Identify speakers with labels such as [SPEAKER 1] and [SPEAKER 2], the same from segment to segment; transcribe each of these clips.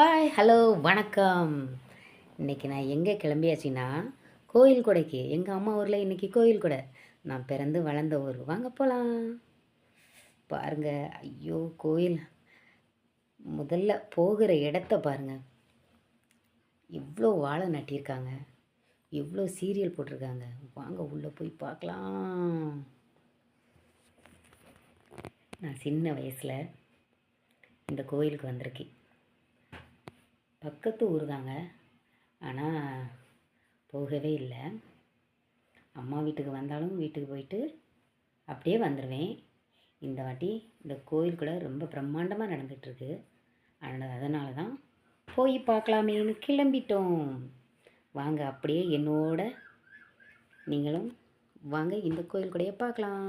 [SPEAKER 1] Hi hello வணக்கம். இன்றைக்கி நான் எங்கே கிளம்பியாச்சுன்னா கோயில் கொடைக்கு. எங்கள் அம்மா ஊரில் இன்றைக்கி கோயில் கொடை. நான் பிறந்து வளர்ந்த ஊர். வாங்க போகலாம் பாருங்கள் ஐயோ கோயில். முதல்ல போகிற இடத்த பாருங்கள் இவ்வளோ வாழை நட்டியிருக்காங்க இவ்வளோ சீரியல் போட்டிருக்காங்க. வாங்க உள்ளே போய் பார்க்கலாம். நான் சின்ன வயசில் இந்த கோயிலுக்கு வந்திருக்கேன். பக்கத்து ஊர் தாங்க. ஆனால் போகவே இல்லை. அம்மா வீட்டுக்கு வந்தாலும் வீட்டுக்கு போயிட்டு அப்படியே வந்துடுவேன் இந்த வாட்டி இந்த கோயில் கூட ரொம்ப பிரம்மாண்டமாக நடந்துகிட்ருக்கு. அதனால் அதனால தான் போய் பார்க்கலாமேன்னு கிளம்பிட்டோம். வாங்க அப்படியே என்னோட நீங்களும் வாங்க இந்த கோயில் கூடயே பார்க்கலாம்.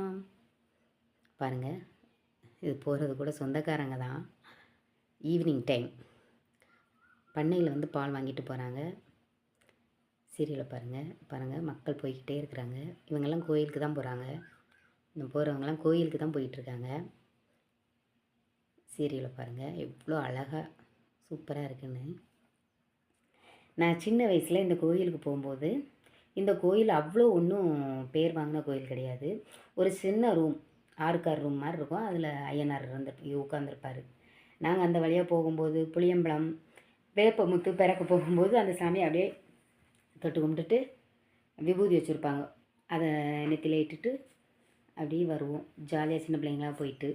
[SPEAKER 1] பாருங்கள் இது போகிறது கூட சொந்தக்காரங்க தான். ஈவினிங் டைம் பண்ணையில் வந்து பால் வாங்கிட்டு போகிறாங்க சீரியலை பாருங்கள் பாருங்கள் மக்கள் போய்கிட்டே இருக்கிறாங்க. இவங்கெல்லாம் கோயிலுக்கு தான் போகிறாங்க இந்த போகிறவங்கலாம் கோயிலுக்கு தான் போயிட்டுருக்காங்க. சீரியலை பாருங்கள் எவ்வளோ அழகாக சூப்பராக இருக்குன்னு. நான் சின்ன வயசில் இந்த கோயிலுக்கு போகும்போது இந்த கோயில் அவ்வளோ ஒன்றும் பேர் வாங்கின கோயில் கிடையாது. ஒரு சின்ன ரூம் ஆறுக்கார் ரூம் மாதிரி இருக்கும். அதில் ஐயனார் இருந்து உட்காந்துருப்பார் நாங்கள் அந்த வழியாக போகும்போது புளியம்பழம் வேப்பமுத்து பிறக்க போகும்போது அந்த சாமியை அப்படியே தொட்டு கும்பிட்டுட்டு விபூதி வச்சுருப்பாங்க. அதை நெத்தியில் இட்டுட்டு அப்படியே வருவோம். ஜாலியாக சின்ன பிள்ளைங்களாக போயிட்டு.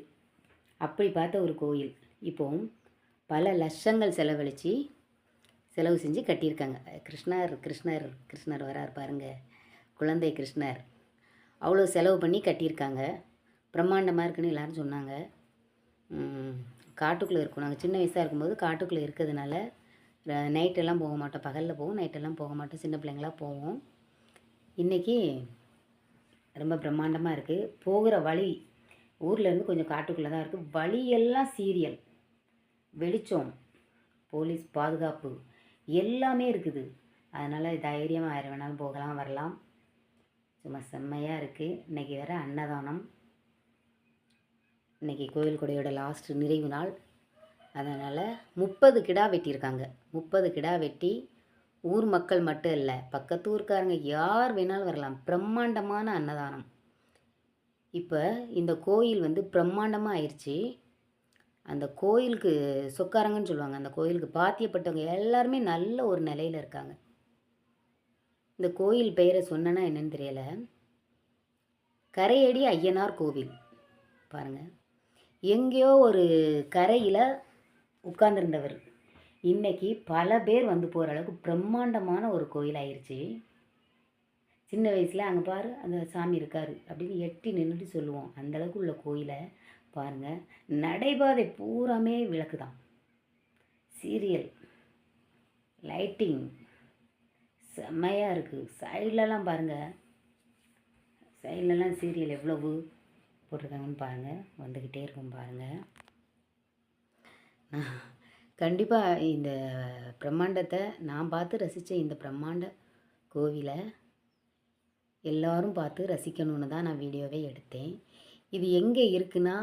[SPEAKER 1] அப்படி பார்த்த ஒரு கோயில். இப்போவும் பல லட்சங்கள் செலவழித்து செலவு செஞ்சு கட்டியிருக்காங்க. கிருஷ்ணர் கிருஷ்ணர் கிருஷ்ணர் வரார் பாருங்கள் குழந்தை கிருஷ்ணர். அவ்வளோ செலவு பண்ணி கட்டியிருக்காங்க. பிரம்மாண்டமாக இருக்குன்னு எல்லோரும் சொன்னாங்க. காட்டுக்குள்ளே இருக்கும். நாங்கள் சின்ன வயசாக இருக்கும்போது காட்டுக்குள்ளே இருக்கிறதுனால நைட்டெல்லாம் போக மாட்டோம். பகலில் போவோம் நைட்டெல்லாம் போக மாட்டோம். சின்ன பிள்ளைங்களாக போவோம். இன்றைக்கி ரொம்ப பிரம்மாண்டமாக இருக்குது போகிற வழி ஊர்லேருந்து கொஞ்சம் காட்டுக்குள்ளே தான் இருக்குது வழியெல்லாம் சீரியல். வெளிச்சம் போலீஸ் பாதுகாப்பு எல்லாமே இருக்குது. அதனால் தைரியமாக யார் வேணாலும் போகலாம் வரலாம். சும்மா செம்மையாக இருக்குது இன்றைக்கி வேறு அன்னதானம். இன்றைக்கி கோயில் கொடையோட லாஸ்ட் நிறைவு நாள். அதனால் முப்பது கிடா வெட்டியிருக்காங்க. முப்பது கிடா வெட்டி ஊர் மக்கள் மட்டும் இல்லை பக்கத்து ஊர்க்காரங்க யார் வேணாலும் வரலாம். பிரம்மாண்டமான அன்னதானம். இப்போ இந்த கோயில் வந்து பிரம்மாண்டமாக ஆயிடுச்சு அந்த கோயிலுக்கு சொக்காரங்கன்னு சொல்லுவாங்க. அந்த கோயிலுக்கு பாத்தியப்பட்டவங்க எல்லாருமே நல்ல ஒரு நிலையில் இருக்காங்க. இந்த கோயில் பெயரை சொன்னேன்னா என்னன்னு தெரியல. கரையடி ஐயனார் கோவில். பாருங்கள் எங்கேயோ ஒரு கரையில் உட்கார்ந்துருந்தவர். இன்னைக்கு பல பேர் வந்து போகிற அளவுக்கு பிரம்மாண்டமான ஒரு கோயில் ஆயிடுச்சு சின்ன வயசில் அங்கே பாரு அந்த சாமி இருக்கார் அப்படின்னு எட்டி நின்றுட்டு சொல்லுவோம். அந்தளவுக்கு உள்ள கோயிலை பாருங்கள் நடைபாதை பூராமே விளக்கு தான் சீரியல் லைட்டிங் செம்மையாக இருக்குது சைட்லலாம் பாருங்கள் சைட்லலாம் சீரியல் எவ்வளவு போட்டிருக்காங்கன்னு பாருங்கள் வந்துக்கிட்டே இருக்கும் பாருங்கள் கண்டிப்பாக இந்த பிரம்மாண்டத்தை நான் பார்த்து ரசித்த இந்த பிரம்மாண்ட கோவிலை எல்லோரும் பார்த்து ரசிக்கணும்னு தான் நான் வீடியோவே எடுத்தேன். இது எங்கே இருக்குன்னா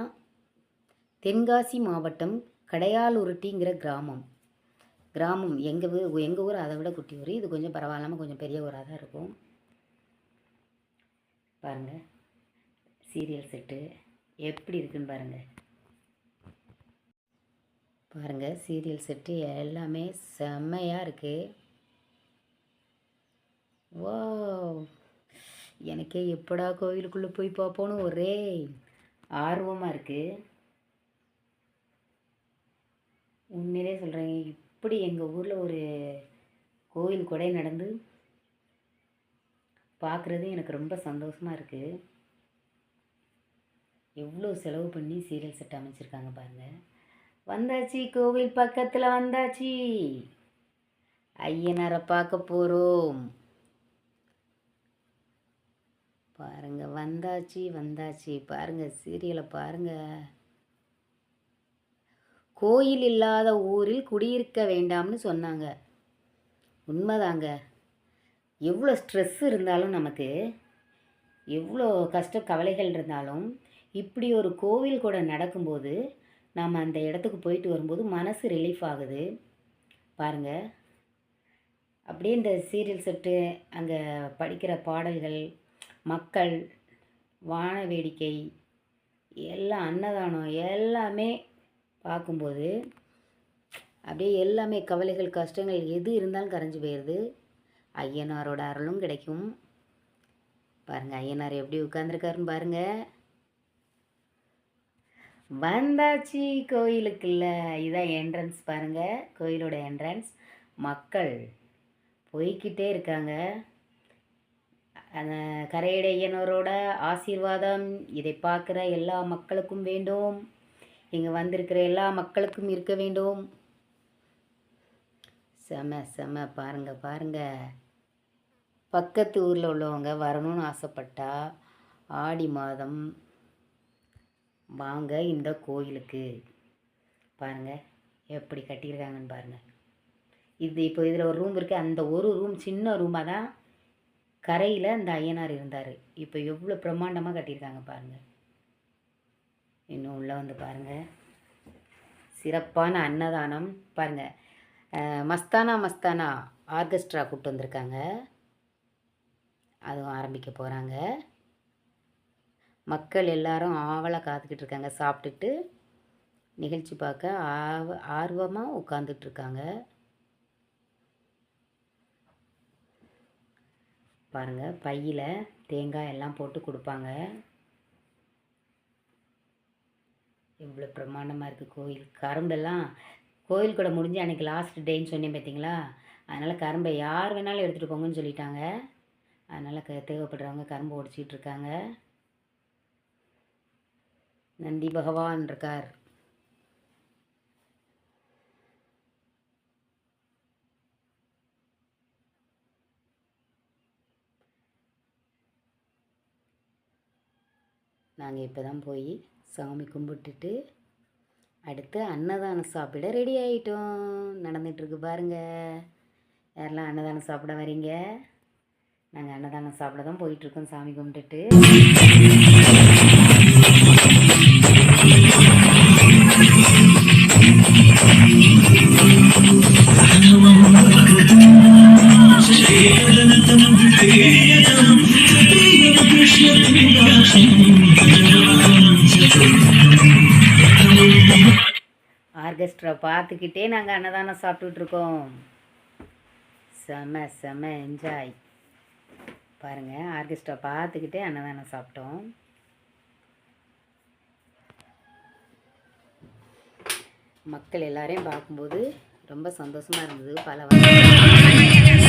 [SPEAKER 1] தென்காசி மாவட்டம் கடையாலுருட்டிங்கிற கிராமம். கிராமம். எங்கள் ஊர் எங்கள் ஊர் அதை விட குட்டி ஊர். இது கொஞ்சம் பரவாயில்லாமல் கொஞ்சம் பெரிய ஊராக தான் இருக்கும். பாருங்கள் சீரியல் செட்டு. எப்படி இருக்குன்னு பாருங்கள் பாருங்கள் சீரியல் செட்டு எல்லாமே செம்மையாக இருக்குது வா எனக்கே எப்படா கோவிலுக்குள்ளே போய் பார்ப்போன்னு ஒரே ஆர்வமாக இருக்குது உண்மையிலே சொல்கிறேங்க இப்படி எங்கள் ஊரில் ஒரு கோயில் கொடை நடந்து பார்க்குறது எனக்கு ரொம்ப சந்தோஷமாக இருக்குது எவ்வளோ செலவு பண்ணி சீரியல் செட் அமைச்சிருக்காங்க பாருங்கள் வந்தாச்சு கோவில் பக்கத்தில் வந்தாச்சு. ஐயனரை பார்க்க போகிறோம் பாருங்க வந்தாச்சு வந்தாச்சு. பாருங்க சீரியலை பாருங்க. கோயில் இல்லாத ஊரில் குடியிருக்க வேண்டாம்னு சொன்னாங்க. உண்மைதாங்க. எவ்வளோ ஸ்ட்ரெஸ் இருந்தாலும் நமக்கு எவ்வளோ கஷ்ட கவலைகள் இருந்தாலும் இப்படி ஒரு கோவில் கூட நடக்கும்போது நாம் அந்த இடத்துக்கு போயிட்டு வரும்போது மனசு ரிலீஃப் ஆகுது. பாருங்கள் அப்படியே இந்த சீரியல் செட்டு அங்கே படிக்கிற பாடல்கள் மக்கள் வான வேடிக்கை எல்லாம் அன்னதானம் எல்லாமே பார்க்கும்போது அப்படியே எல்லாமே கவலைகள் கஷ்டங்கள் எது இருந்தாலும் கரைஞ்சு போயிடுது. ஐயனாரோட அருளும் கிடைக்கும். பாருங்கள் ஐயனார் எப்படி உட்காந்துருக்காருன்னு பாருங்கள் வந்தாச்சு கோயிலுக்குள்ள. இதான் என்ட்ரன்ஸ் பாருங்கள் கோயிலோட என்ட்ரன்ஸ் மக்கள் போய்க்கிட்டே இருக்காங்க. அந்த கரையடையனரோட ஆசீர்வாதம் இதை பார்க்குற எல்லா மக்களுக்கும் வேண்டும். இங்கே வந்திருக்கிற எல்லா மக்களுக்கும் இருக்க வேண்டும். செம செம. பாருங்க பாருங்க. பக்கத்து ஊரில் உள்ளவங்க வரணும்னு ஆசைப்பட்டா ஆடி மாதம் வாங்க இந்த கோயிலுக்கு. பாருங்க எப்படி கட்டியிருக்காங்கன்னு பாருங்கள் இது இப்போ இதில் ஒரு ரூம் இருக்குது அந்த ஒரு ரூம் சின்ன ரூமாக தான் கரையில் அந்த ஐயனார் இருந்தார். இப்போ எவ்வளோ பிரம்மாண்டமாக கட்டியிருக்காங்க பாருங்கள் இன்னும் உள்ளே வந்து பாருங்கள் சிறப்பான அன்னதானம். பாருங்கள் மஸ்தானா மஸ்தானா ஆர்கெஸ்ட்ரா கூப்பிட்டு வந்திருக்காங்க. அதுவும் ஆரம்பிக்க போகிறாங்க மக்கள் எல்லாரும் ஆவலாக காத்துக்கிட்டு இருக்காங்க சாப்பிட்டுட்டு நிகழ்ச்சி பார்க்க ஆவ ஆர்வமாக உட்காந்துட்டு இருக்காங்க பாருங்கள் பையில் தேங்காய் எல்லாம் போட்டு கொடுப்பாங்க. இவ்வளோ பிரமாண்டமாக இருக்குது கோயில். கரும்பெல்லாம் கோயில் கூட முடிஞ்சு அன்றைக்கி லாஸ்ட் டேன்னு சொன்னேன் பார்த்தீங்களா அதனால் கரும்பை யார் வேணாலும் எடுத்துகிட்டு போங்கன்னு சொல்லிட்டாங்க. அதனால் க தேவைப்படுறவங்க கரும்பு ஒடிச்சிக்கிட்டு இருக்காங்க நந்தி பகவான் இருக்கார். நாங்கள் இப்போ தான் போய் சாமி கும்பிட்டுட்டு அடுத்து அன்னதானம் சாப்பிட ரெடி ஆகிட்டோம் நடந்துகிட்ருக்கு பாருங்கள் யாரெல்லாம் அன்னதானம் சாப்பிட வரீங்க? நாங்கள் அன்னதானம் சாப்பிட தான் போயிட்டுருக்கோம் சாமி கும்பிட்டுட்டு. ஆர்கெஸ்ட்ரா பார்த்துக்கிட்டே நாங்கள் அன்னதானம் சாப்பிட்டுட்ருக்கோம் செம செம என்ஜாய் பாருங்கள் ஆர்கெஸ்ட்ரா பார்த்துக்கிட்டே அன்னதானம் சாப்பிட்டோம். மக்கள் எல்லாரையும் பார்க்கும்போது ரொம்ப சந்தோஷமாக இருந்தது பல வருஷம்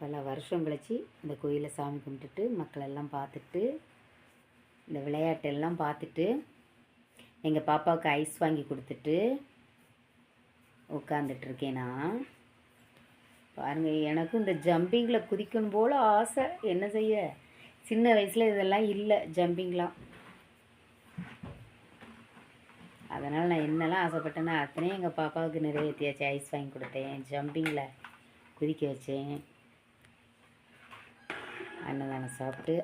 [SPEAKER 1] பல வருஷம் கழிச்சு இந்த கோயிலை சாமி கும்பிட்டுட்டு மக்கள் எல்லாம் பார்த்துட்டு இந்த விளையாட்டெல்லாம் பார்த்துட்டு எங்கள் பாப்பாவுக்கு ஐஸ் வாங்கி கொடுத்துட்டு உட்காந்துட்ருக்கேன் நான். பாருங்கள் எனக்கும் இந்த ஜம்பிங்கில் குதிக்கணும் போல் ஆசை. என்ன செய்ய? சின்ன வயசில் இதெல்லாம் இல்லை ஜம்பிங்லாம் அதனால் நான் என்னெல்லாம் ஆசைப்பட்டேன்னா அத்தனையும் எங்கள் பாப்பாவுக்கு நிறைவேற்றியாச்சு ஐஸ் வாங்கி கொடுத்தேன் ஜம்பிங்கில் குதிக்க வச்சேன். அன்னதானம் சாப்பிட்டு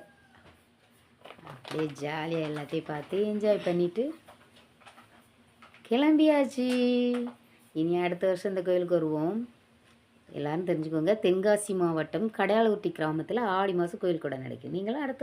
[SPEAKER 1] அப்படியே ஜாலியாக எல்லாத்தையும் பார்த்து என்ஜாய் பண்ணிவிட்டு கிளம்பியாச்சு. இனி அடுத்த வருஷம் இந்த கோயிலுக்கு வருவோம். எல்லாரும் தெரிஞ்சுக்கோங்க தென்காசி மாவட்டம் கடையாளூர்த்தி கிராமத்தில் ஆடி மாதம் கோயில் கூட நடக்கும் நீங்களும் அடுத்த வருஷம்